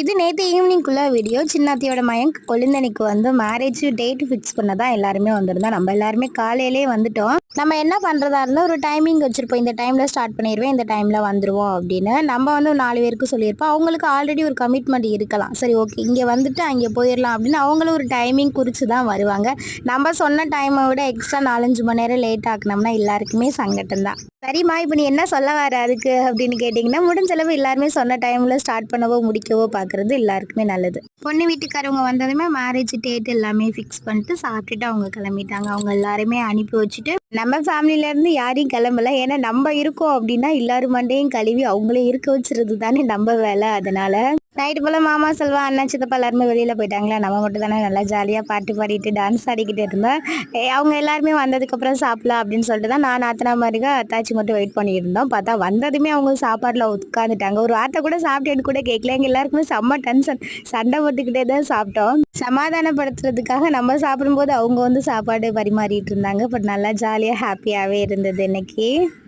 இது நேற்று ஈவினிங்குள்ள வீடியோ சின்னாத்தியோட மயங்க கொழுந்தனைக்கு வந்து மேரேஜ் டேட் ஃபிக்ஸ் பண்ண தான் எல்லாருமே வந்திருந்தோம். நம்ம எல்லாருமே காலையிலே வந்துட்டோம். நம்ம என்ன பண்ணுறதா இருந்தால் ஒரு டைமிங் வச்சுருப்போம். இந்த டைமில் ஸ்டார்ட் பண்ணிடுவேன் இந்த டைமில் வந்துடுவோம் அப்படின்னு. நம்ம வந்து நாலு பேருக்கு சொல்லியிருப்போம். அவங்களுக்கு ஆல்ரெடி ஒரு கமிட்மெண்ட் இருக்கலாம். சரி ஓகே இங்கே வந்துட்டு அங்கே போயிடலாம் அப்படின்னு அவங்களும் ஒரு டைமிங் குறித்து தான் வருவாங்க. நம்ம சொன்ன டைமை விட எக்ஸ்ட்ரா நாலஞ்சு மணி நேரம் லேட் ஆக்குனோம்னா எல்லாருக்குமே சங்கட்டம் தான். சரிம்மா இப்போ நீ என்ன சொல்ல வர அதுக்கு அப்படின்னு கேட்டிங்கன்னா முடிஞ்சளவு எல்லாருமே சொன்ன டைமில் ஸ்டார்ட் பண்ணவோ முடிக்கவோ பார்க்குறது எல்லாருக்குமே நல்லது. பொண்ணு வீட்டுக்காரவங்க வந்ததுமே மேரேஜ் டேட் எல்லாமே ஃபிக்ஸ் பண்ணிட்டு சாப்பிட்டுட்டு அவங்க கிளம்பிட்டாங்க. அவங்க எல்லாருமே அனுப்பி வச்சுட்டு நம்ம ஃபேமிலியிலேருந்து யாரையும் கிளம்பல. ஏன்னா நம்ம இருக்கோம் அப்படின்னா எல்லாரும் மண்டையும் கழுவி அவங்களே இருக்க வச்சுறது தானே நம்ம வேலை. அதனால நைட்டு போல் மாமா செல்வா அண்ணா சித்தப்பா எல்லாருமே வெளியில் போயிட்டாங்களா? நம்ம மட்டும் தானே நல்லா ஜாலியாக பாட்டு பாடிட்டு டான்ஸ் ஆடிக்கிட்டு இருந்தேன் ஏ, அவங்க எல்லாருமே வந்ததுக்கப்புறம் சாப்பிடலாம் அப்படின்னு சொல்லிட்டு தான் நான் அத்தனா மாதிரிக்கா அத்தாச்சி மட்டும் வெயிட் பண்ணியிருந்தோம். இருந்தோம் பார்த்தா வந்ததுமே அவங்க சாப்பாட்டில் உட்காந்துட்டாங்க ஒரு வார்த்தை கூட சாப்பிட்டேன்னு கூட கேட்கல. எங்கள் எல்லாருக்குமே செம்ம டென்ஷன் சண்டை போட்டுக்கிட்டே தான் சாப்பிட்டோம். சமாதானப்படுத்துறதுக்காக நம்ம சாப்பிடும்போது அவங்க வந்து சாப்பாடு பரிமாறிட்டு இருந்தாங்க. பட் நல்லா ஜாலியாக ஹாப்பியாகவே இருந்தது இன்னைக்கு.